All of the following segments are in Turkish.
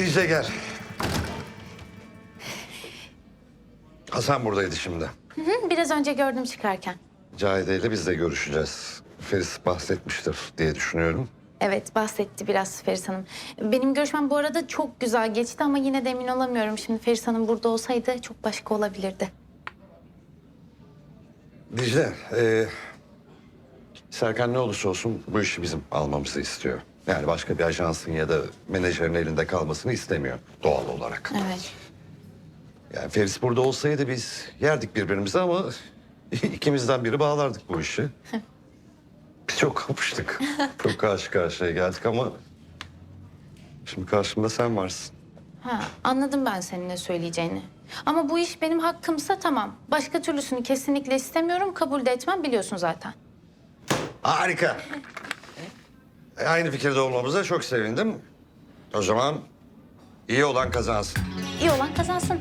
Dicle gel. Hasan buradaydı şimdi. Hı, biraz önce gördüm çıkarken. Cahide ile biz de görüşeceğiz. Feris bahsetmiştir diye düşünüyorum. Evet bahsetti biraz Feris Hanım. Benim görüşmem bu arada çok güzel geçti ama yine de emin olamıyorum. Şimdi Feris Hanım burada olsaydı çok başka olabilirdi. Dicle, e, Serkan ne olursa olsun bu işi bizim almamızı istiyor. Yani başka bir ajansın ya da menajerin elinde kalmasını istemiyor doğal olarak. Evet. Yani Feris burada olsaydı biz yerdik birbirimizi ama ikimizden biri bağlardık bu işi. Biz çok kapıştık. çok karşı karşıya geldik ama şimdi karşımda sen varsın. Ha, anladım ben senin ne söyleyeceğini. Ama bu iş benim hakkımsa tamam. Başka türlüsünü kesinlikle istemiyorum. Kabul de etmem biliyorsun zaten. Harika. E, Aynı fikirde olmamıza çok sevindim. O zaman iyi olan kazansın. İyi olan kazansın.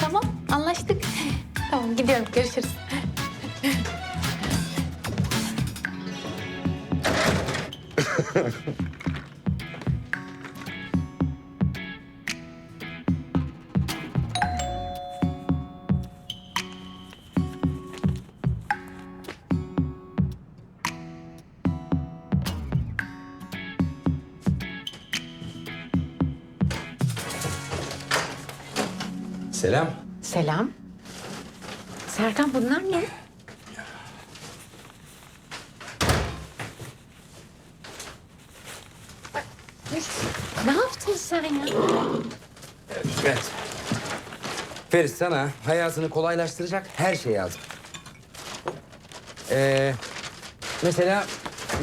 Tamam anlaştık. tamam gidiyorum görüşürüz. Selam. Selam. Serkan bunlar ne? Ne yaptın sen ya? Evet. Feris sana hayatını kolaylaştıracak her şeyi aldım. Ee, mesela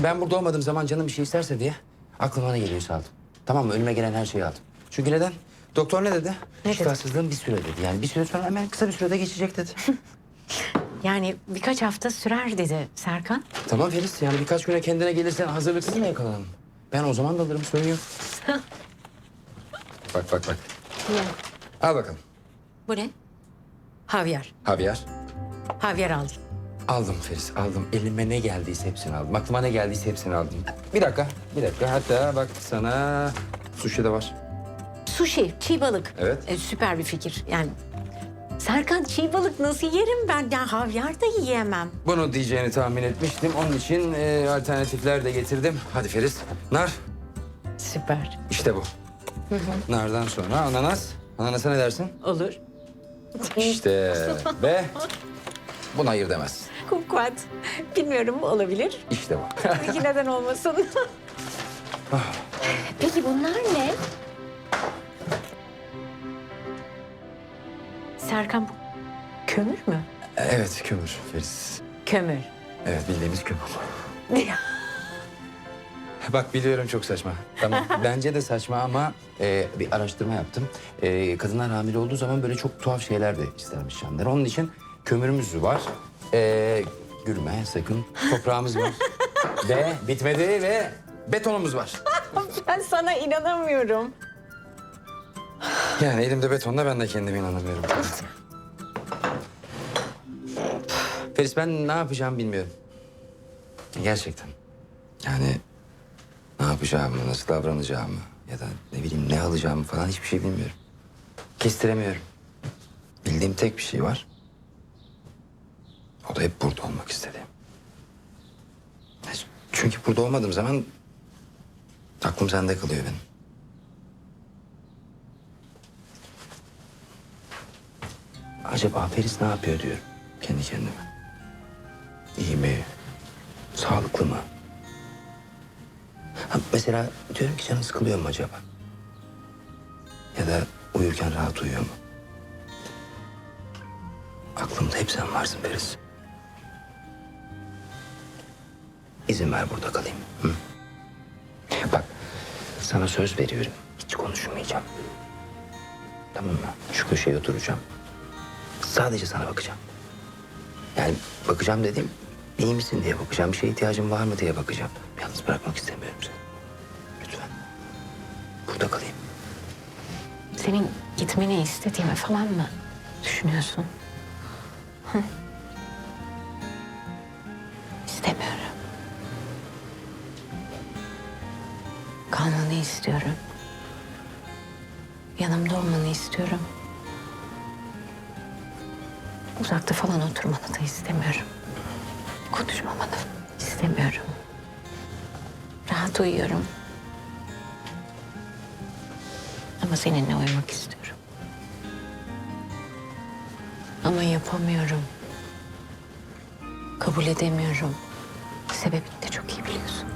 ben burada olmadığım zaman canım bir şey isterse diye aklıma ne geliyorsa aldım. Tamam mı? Önüme gelen her şeyi aldım. Çünkü neden? Doktor ne dedi? Ne dedi? Şifasızlığın bir süre dedi. Yani bir süre sonra hemen kısa bir sürede geçecek dedi. Yani birkaç hafta sürer dedi Serkan. tamam Feris yani birkaç güne kendine gelirsen hazırlıksız mı yakalanalım? Ben o zaman da alırım sorun yok. bak bak bak. Ne? Al bakalım. Bu ne? Havyar. Havyar. Havyar aldım. Aldım Feris, aldım. Elime ne geldiyse hepsini aldım. Aklıma ne geldiyse hepsini aldım. Bir dakika, bir dakika. Hatta bak sana sushi de var. Sushi, çiğ balık. Evet. E, süper bir fikir. Yani Serkan çiğ balık nasıl yerim ben? Ya havyar da yiyemem. Bunu diyeceğini tahmin etmiştim. Onun için e, alternatifler de getirdim. Hadi Feris, nar. Süper. İşte bu. Nardan sonra ananas. Ananasa ne dersin? Olur. İşte ve buna hayır demez. Kumkuat. Bilmiyorum olabilir. İşte bu. Peki neden olmasın? Peki bunlar ne? Serkan bu kömür mü? evet, kömür Feris. Kömür. Evet, bildiğimiz kömür. Bak biliyorum çok saçma. Tamam bence de saçma ama e, bir araştırma yaptım. E, kadınlar hamile olduğu zaman böyle çok tuhaf şeyler de istermiş canlar. Onun için kömürümüz var. E, gülme sakın. Toprağımız var. ve bitmedi ve betonumuz var. ben sana inanamıyorum. Yani elimde betonla ben de kendime inanamıyorum. Feris ben ne yapacağımı bilmiyorum. Gerçekten. Yani ne yapacağımı, nasıl davranacağımı ya da ne bileyim ne alacağımı falan hiçbir şey bilmiyorum. Kestiremiyorum. Bildiğim tek bir şey var. O da hep burada olmak istediğim. Çünkü burada olmadığım zaman aklım sende kalıyor benim. Acaba Feris ne yapıyor diyorum kendi kendime. İyi mi? Sağlıklı mı? Ha, mesela diyorum ki canı sıkılıyor mu acaba? Ya da uyurken rahat uyuyor mu? Aklımda hep sen varsın Feris. İzin ver burada kalayım. Hı? Bak sana söz veriyorum. Hiç konuşmayacağım. Tamam mı? Şu köşeye oturacağım. Sadece sana bakacağım. Yani bakacağım dediğim iyi misin diye bakacağım. Bir şeye ihtiyacın var mı diye bakacağım. Yalnız bırakmak istemiyorum seni. Lütfen. Burada kalayım. Senin gitmeni istediğimi falan mı düşünüyorsun? Hı? İstemiyorum. Kalmanı istiyorum. Yanımda olmanı istiyorum. Uzakta falan oturmanı da istemiyorum. Konuşmamanı istemiyorum. Rahat uyuyorum. Ama seninle uyumak istiyorum. Ama yapamıyorum. Kabul edemiyorum. Sebebini de çok iyi biliyorsun.